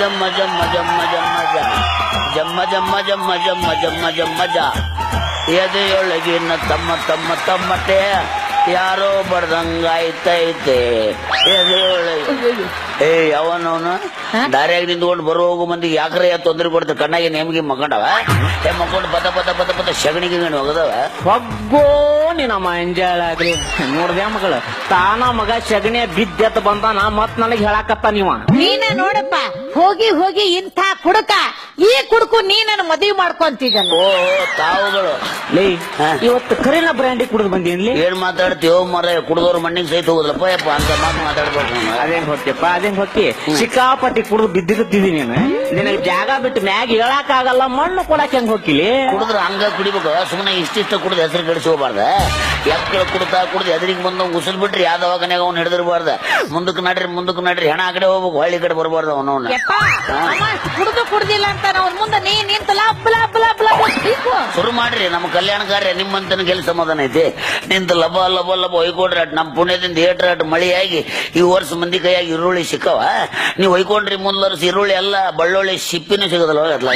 ಜಮ್ಮ ಜಮ್ಮ ಜಮ್ಮ ಜಮ್ಮ ಜಮ್ಮ ಜಮ್ಮ ಜಮ್ಮ ಜಮ್ಮ ಜಮ್ಮ ಜಮ್ಮ ಜಮ್ಮ ಜ ಎದೆಯೊಳಗಿನ ತಮ್ಮ ತಮ್ಮ ತಮ್ಮಟೆ ಯಾರೋ ಬಡ್ದಂಗಾಯ್ತೈತೆ ಎದೆಯೊಳಗೆ. ಏ ಯಾವನವನು? ದಾರಿಯಾಗಿ ನಿಂತ್ಕೊಂಡು ಬರೋ ಹೋಗೋ ಮಂದಿಗೆ ಯಾಕ್ರೆ ತೊಂದರೆ ಕೊಡ್ತಾರೆ ಕಣ್ಣಾಗಿ ನೇಮಿಗೆ ಮಕ್ಕಂಡವ ಏ ಮಕ್ಕೊಂಡು ಬದ ಪದ ಬದ ಪದ ಶಗಣಿಗೆ ಹೋಗದವ? ಒಗ್ಗೋ ನಿನ್ನ ಅಂಜಾಳಾಗ್ರಿ ನೋಡ್ದೆ ಮಗಳ. ತಾನ ಮಗ ಶಗಣಿಯ ಬಿದ್ದೆತ್ ಬಂದಾನ ಮತ್ ನನಗ್ ಹೇಳಾಕತ್ತ ನೀವ. ನೀನ ನೋಡಪ್ಪ, ಹೋಗಿ ಹೋಗಿ ಇಂಥ ಕುಡುಕ ಈ ಕುಡುಕು ನೀ ನನ್ನ ಮದುವೆ ಮಾಡ್ಕೊಂತಿದ್ದಲ್ಲ ಓ ತಾವುಗಳು. ಲೇ. ಇವತ್ತು ಕರಿನ ಬ್ರ್ಯಾಂಡಿ ಕುಡಿದು ಬಂದೇನ್ಲಿ ಏನ್ ಮಾತಾಡ್ತೀವೋ ಮರ ಕುಡಿದವ್ರ ಮಣ್ಣಿಗೆ ಸಹಿತ ಹೋಗುದಲ್ಲಪ್ಪ ಯಪ್ಪ ಅಂತ ಮಾತು ಮಾತಾಡ್ಬೇಕು ನಾನು. ಅದೇನ್ ಹೊತ್ತಿಯಪ್ಪ ಅದೇನ್ ಹೊತ್ತಿ? ಸಿಕ್ಕಾಪಟ್ಟಿ ಕುಡಿದು ಬಿದ್ದಿರ್ತಿದಿ ನೀನು? ನಿನಗ್ ಜಾಗ ಬಿಟ್ಟು ಮ್ಯಾಗ ಹೇಳಕ್ ಆಗಲ್ಲ ಮಣ್ಣು ಕೊಡಕ್ ಹೆಂಗ್ ಹೋಗಿಲಿ ಕುಡಿದ್ರ ಹಂಗ ಕುಡಿಬೇಕು ಸುಮ್ಮನೆ ಇಷ್ಟಿಷ್ಟ ಕುಡಿದು ಹೆಸರು ಹೋಗ್ಬಾರ್ದ. ಎಕ್ಕಳ ಕುಡ್ತಾ ಕುಡ್ದು ಎದುರಿಗೆ ಬಂದ ಉಸಿರು ಬಿಟ್ರಿ ಯಾವ ದವಾಖಾನ್ಯಾಗ ಅವ್ನು ಹಿಡಿದಿರಬಾರ್ದ? ಮುಂದಕ್ಕೆ ನಡ್ರಿ ಮುಂದಕ್ಕೆ ನಡ್ರಿ ಹೆಣ ಆ ಕಡೆ ಹೋಗ್ಬೇಕು ಹಳ್ಳಿ ಕಡೆ ಬರಬಾರ್ದು ಅವನು ಯಪ್ಪ ಅಮ್ಮ ಕುಡ್ದು ಕುಡ್ದಿಲ್ಲ ಅಂತ ಅವ್ನ ಮುಂದೆ ನೀ ನಿಂತ ಲಬ್ ಲಬ್ ಲಬ್ ಲಬ್ ಅಂತೀಕು. ಶುರು ಮಾಡ್ರಿ ನಮ್ಮ ಕಲ್ಯಾಣ ಕಾರ್ಯ ನಿಮ್ಮಂತನ ಕೆಲಸ ಸಮಾಧಾನ ಐತಿ. ನಿಂತ ಲಬ ಲಬ ಲಬ ಹೊಯ್ಕೊಂಡ್ರಿ ಅಟ್ ನಮ್ಮ ಪುಣ್ಯದಿಂದ ಏಟ್ರ ಅಟ್ ಮಳಿಯಾಗಿ ಈ ವರ್ಷ ಮಂದಿ ಕೈಯಾಗಿ ಈರುಳ್ಳಿ ಸಿಕ್ಕವ. ನೀವು ಹೊಯ್ಕೊಂಡ್ರಿ ಮುಂದ್ ವರ್ಷ ಈರುಳ್ಳಿ ಎಲ್ಲ ಬಳ್ಳುಳ್ಳಿ ಸಿಪ್ಪಿನೂ ಸಿಗೋದಲ್ಲ ಹೋಗತ್ಲ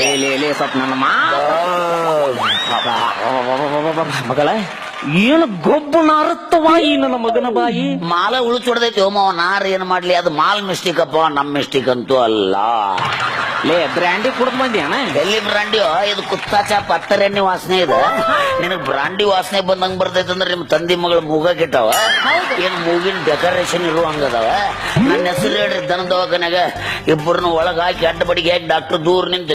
ಸ್ವಲ್ಪ ನನ್ನ ಮಗಳ ಏನು ಗೊಬ್ಬು ನಾರುತ್ತವ ಈ ನನ್ನ ಮಗನ ಬಾಯಿ? ಮಾಲ ಉಳಿಚೊಡ್ದೈತಿ ಹೋಮವ ನಾರ್ ಏನ್ ಮಾಡ್ಲಿ? ಅದು ಮಾಲ್ ಮಿಸ್ಟೇಕ್ ಅಪ್ಪ ನಮ್ ಮಿಸ್ಟೇಕ್ ಅಂತೂ ಅಲ್ಲ. ಲೇ ಬ್ರ್ಯಾಂಡಿ ಕುಡ್ದು ಬಂದ್ಯಾನ? ಎಲ್ಲಿ ಬ್ರಾಂಡಿ ಇದು ಕುತ್ತಾಚ ಪತ್ತರೆಣ್ಣೆ ವಾಸನೆ ಇದೆ. ನಿನಗ್ ಬ್ರಾಂಡಿ ವಾಸನೆ ಬಂದಂಗ್ ಬರ್ತೈತೆ ಅಂದ್ರೆ ನಿಮ್ ತಂದಿ ಮಗಳು ಮೂಗ ಕಿಟ್ಟಾವ. ಏನ್ ಮೂಗಿನ ಡೆಕೋರೇಷನ್ ಇರುವಂಗದವ? ನನ್ನ ಹೆಸರು ಹೇಳ್ರಿ ದನ ದವಾಖಾನ್ಯಾಗ ಇಬ್ಬರನ್ನ ಒಳಗ್ ಹಾಕಿ ಅಡ್ಡ ಬಡಿಗೆ ಹಾಕಿ ಡಾಕ್ಟರ್ ದೂರ ನಿಂತ